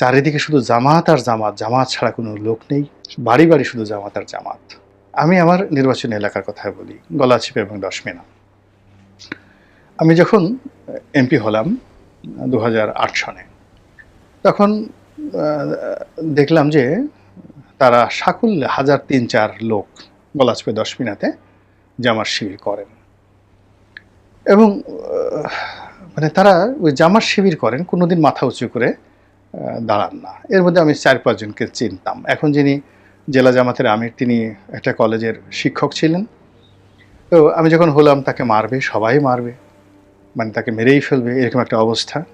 চারিদিকে শুধু জামাত আর জামাত জামাত ছাড়া কোনো লোক নেই। বাড়ি বাড়ি শুধু জামাত আর জামাত। আমি আমার নির্বাচনী এলাকার কথা বলি গলাচিপা এবং দশমিনা। আমি যখন এমপি হলাম দু সনে, তখন দেখলাম যে তারা সাকুল্যে হাজার তিন চার লোক গলাচিপে দশমিনাতে জামার শিবির করেন। এবং মানে তারা ওই জামার শিবির করেন, কোনোদিন মাথা উঁচু করে দাঁড়ান না। এর মধ্যে আমি চার পাঁচজনকে চিনতাম। এখন যিনি জেলা জামাতের আমির, তিনি একটা কলেজের শিক্ষক ছিলেন। তো আমি যখন হলাম, তাকে মারবে, সবাই মারবে মানে তাকে মেরেই ফেলবে, এরকম একটা অবস্থা।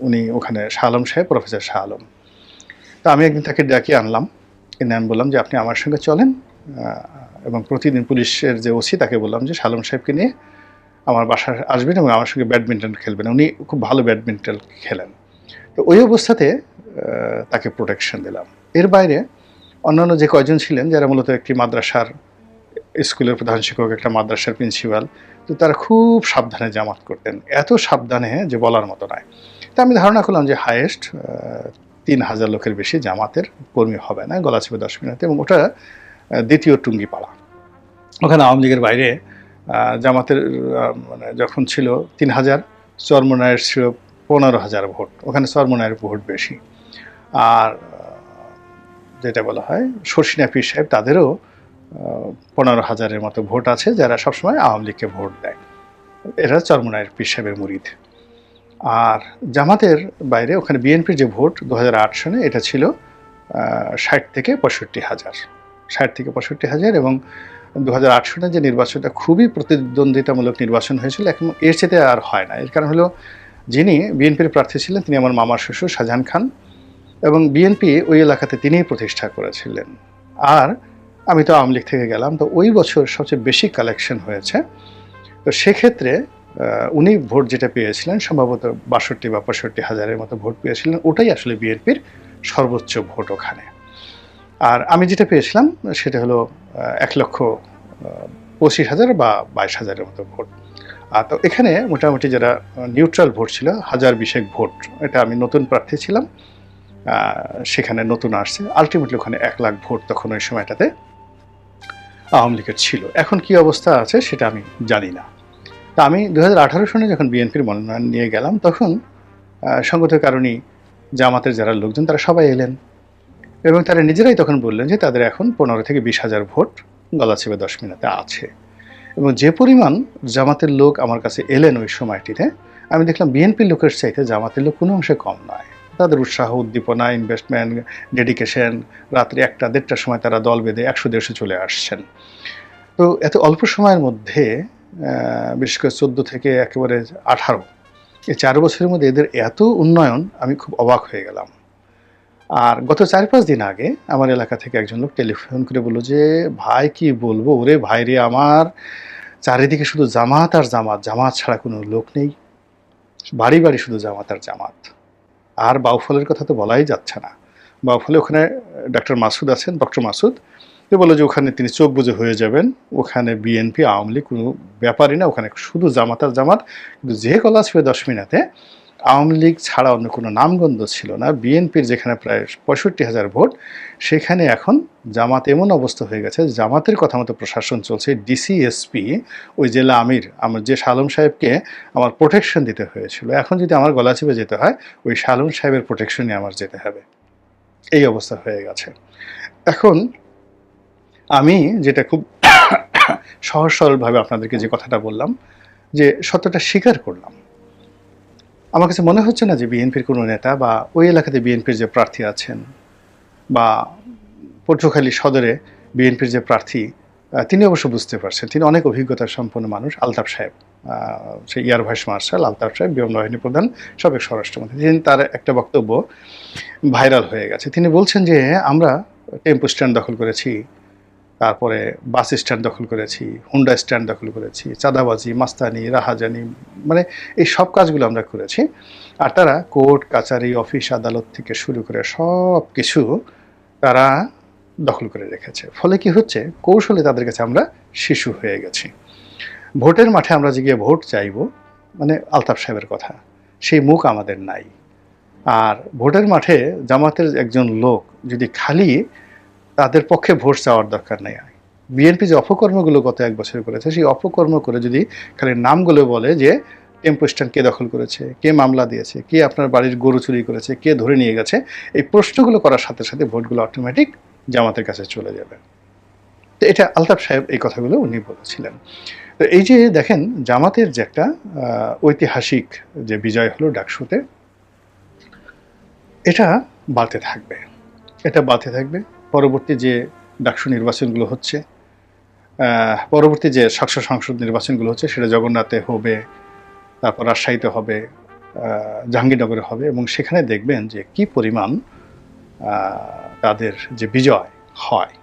উনি ওখানে শাহ আলম সাহেব, প্রফেসর শাহ আলম তো আমি একদিন তাকে ডাকিয়ে আনলাম। এনে আমি বললাম যে, আপনি আমার সঙ্গে চলেন। এবং প্রতিদিন পুলিশের যে ওসি, তাকে বললাম যে, শালম সাহেবকে নিয়ে আমার বাসায় আসবেন এবং আমার সঙ্গে ব্যাডমিন্টন খেলবেন। উনি খুব ভালো ব্যাডমিন্টন খেলেন। তো ওই অবস্থাতে তাকে প্রোটেকশন দিলাম। এর বাইরে অন্যান্য যে কয়জন ছিলেন, যারা মূলত একটি মাদ্রাসার স্কুলের প্রধান শিক্ষক, একটা মাদ্রাসার প্রিন্সিপাল তো তারা খুব সাবধানে জামাত করতেন। এত সাবধানে যে বলার মতো নয়। তা আমি ধারণা করলাম যে হায়েস্ট তিন হাজার লোকের বেশি জামাতের কর্মী হবে না গলাচিপে দশ মিনিটে, এবং ওটা দ্বিতীয় টুঙ্গিপাড়া। ওখানে আওয়ামী লীগের বাইরে জামাতের মানে যখন ছিল, তিন হাজার চরমনায়ের ছিল পনেরো হাজার ভোট। ওখানে চরমনায়ের ভোট বেশি। আর, যেটা বলা হয় শর্ষিনা পীর সাহেব তাদেরও পনেরো হাজারের মতো ভোট আছে যারা সবসময় আওয়ামী লীগকে ভোট দেয়। এরা চরমনায়ের পীর সাহেবের মুরিদ। আর জামাতের বাইরে ওখানে বিএনপির যে ভোট দু হাজার আট সনে, এটা ছিল ষাট থেকে পঁয়ষট্টি হাজার। ষাট থেকে পঁয়ষট্টি হাজার এবং দু হাজার আট সনে যে নির্বাচনটা খুবই প্রতিদ্বন্দ্বিতামূলক নির্বাচন হয়েছিল, এখন এর চেয়ে আর হয় না। এর কারণ হলো যিনি বিএনপির প্রার্থী ছিলেন, তিনি আমার মামার শ্বশুর শাহজাহান খান এবং বিএনপি ওই এলাকাতে তিনিই প্রতিষ্ঠা করেছিলেন। আর আমি তো আওয়ামী লীগ থেকে গেলাম, তো ওই বছর সবচেয়ে বেশি কালেকশন হয়েছে। তো সেক্ষেত্রে উনি ভোট যেটা পেয়েছিলেন, সম্ভবত বাষট্টি বা পঁয়ষট্টি হাজারের মতো ভোট পেয়েছিলেন, ওটাই আসলে বিএনপির সর্বোচ্চ ভোট ওখানে। আর আমি যেটা পেয়েছিলাম, সেটা হলো এক লক্ষ পঁচিশ হাজার বা বাইশ হাজারের মতো ভোট। আর তো এখানে মোটামুটি যারা নিউট্রাল ভোট ছিল, হাজার বিশেক ভোট, এটা আমি নতুন প্রার্থী ছিলাম সেখানে নতুন আসছে। আলটিমেটলি ওখানে এক লাখ ভোট তখন ওই সময়টাতে আওয়ামী লীগের ছিল। এখন কি অবস্থা আছে সেটা আমি জানি না। তা আমি দু হাজার আঠারো সনে যখন বিএনপির মনোনয়ন নিয়ে গেলাম, তখন সঙ্গত কারণেই জামাতের যারা লোকজন, তারা সবাই এলেন। এবং তারা নিজেরাই তখন বললেন যে তাদের এখন পনেরো থেকে বিশ হাজার ভোট গলাচিপে দশ মিনিটে আছে। এবং যে পরিমাণ জামাতের লোক আমার কাছে এলেন ওই সময়টিতে, আমি দেখলাম বিএনপির লোকের চাইতে জামাতের লোক কোনো অংশে কম নয়। তাদের উৎসাহ, উদ্দীপনা ইনভেস্টমেন্ট ডেডিকেশন রাত্রি একটা, দেড়টার সময় তারা দল বেঁধে একশো, দেড়শো চলে আসছেন। তো এত অল্প সময়ের মধ্যে বিশেষ করে চোদ্দ থেকে একেবারে আঠারো, এই চার বছরের মধ্যে এদের এত উন্নয়ন আমি খুব অবাক হয়ে গেলাম। আর গত চার পাঁচ দিন আগে আমার এলাকা থেকে একজন লোক টেলিফোন করে বলল যে, ভাই, কি বলব? ওরে ভাই রে, আমার চারিদিকে শুধু জামাত আর জামাত। জামাত ছাড়া কোনো লোক নেই। বাড়ি বাড়ি শুধু জামাত আর জামাত। আর বাউফলের কথা তো বলাই যাচ্ছে না। বাউফলে ওখানে ডক্টর মাসুদ আছেন, ডক্টর মাসুদ। তো বলল যে, ওখানে তিনি চোখ বুঝে হয়ে যাবেন। ওখানে বিএনপি, আওয়ামী লীগ কোনো ব্যাপারই না। ওখানে শুধু জামাত আর জামাত। কিন্তু যে কলা ছিল দশ মিনিটে আওয়ামী লীগ ছাড়া অন্য কোনো নামগন্ধ ছিল না। বিএনপির যেখানে প্রায় পঁয়ষট্টি হাজার ভোট, সেখানে এখন জামাত এমন অবস্থা হয়ে গেছে, জামাতের কথা মতো প্রশাসন চলছে। ডিসিএসপি, ওই জেলা আমির, আমার যে শালম সাহেবকে আমার প্রোটেকশন দিতে হয়েছিল। এখন যদি আমার গলা চেপে যেতে হয়, ওই শালম সাহেবের প্রোটেকশনে আমার যেতে হবে। এই অবস্থা হয়ে গেছে। এখন আমি যেটা খুব সহজ সরলভাবে আপনাদেরকে যে কথাটা বললাম, যে সত্যটা স্বীকার করলাম। আমার কাছে মনে হচ্ছে না যে বিএনপির কোনো নেতা বা ওই এলাকাতে বিএনপির যে প্রার্থী আছেন বা পটুয়াখালী সদরে বিএনপির যে প্রার্থী তিনি অবশ্য বুঝতে পারছেন। তিনি অনেক অভিজ্ঞতা সম্পন্ন মানুষ আলতাফ সাহেব আহ, সে এয়ার ভাইস মার্শাল আলতাফ সাহেব বিমান বাহিনী প্রধান সাবেক স্বরাষ্ট্রমন্ত্রী। তিনি তার একটা বক্তব্য ভাইরাল হয়ে গেছে। তিনি বলছেন যে আমরা টেম্পো স্ট্যান্ড দখল করেছি তারপরে বাস স্ট্যান্ড দখল করেছি, হুন্ডা স্ট্যান্ড দখল করেছি, চাঁদাবাজি, মাস্তানি, রাহাজানি মানে এই সব কাজগুলো আমরা করেছি। আর তারা কোর্ট, কাচারি, অফিস, আদালত থেকে শুরু করে সব কিছু তারা দখল করে রেখেছে। ফলে কি হচ্ছে? কৌশলে তাদের কাছে আমরা শিশু হয়ে গেছি। ভোটের মাঠে আমরা যে গিয়ে ভোট চাইব মানে আলতাফ সাহেবের কথা, সেই মুখ আমাদের নাই। আর ভোটের মাঠে জামাতের একজন লোক যদি খালি তাদের পক্ষে ভোট চাওয়ার দরকার নেই। বিএনপি যে অপকর্মগুলো গত এক বছর করেছে, সেই অপকর্ম করে যদি খালি নামগুলো বলে যে টেম্পো স্ট্যান্ড কে দখল করেছে? কে মামলা দিয়েছে? কে আপনার বাড়ির গরু চুরি করেছে? কে ধরে নিয়ে গেছে? এই প্রশ্নগুলো করার সাথে সাথে ভোটগুলো অটোমেটিক জামাতের কাছে চলে যাবে। তো এটা আলতাফ সাহেব এই কথাগুলো উনি বলেছিলেন। তো এই যে দেখেন, জামাতের যে একটা ঐতিহাসিক যে বিজয় হলো ডাকসুতে, এটা বাড়তে থাকবে। এটা বাড়তে থাকবে। পরবর্তী যে ডাকসু নির্বাচনগুলো হচ্ছে পরবর্তী যে শাসক সংসদ নির্বাচনগুলো হচ্ছে, সেটা জগন্নাথে হবে, তারপর রাজশাহীতে হবে জাহাঙ্গীরনগরে হবে এবং সেখানে দেখবেন যে কি পরিমাণ তাদের যে বিজয় হয়।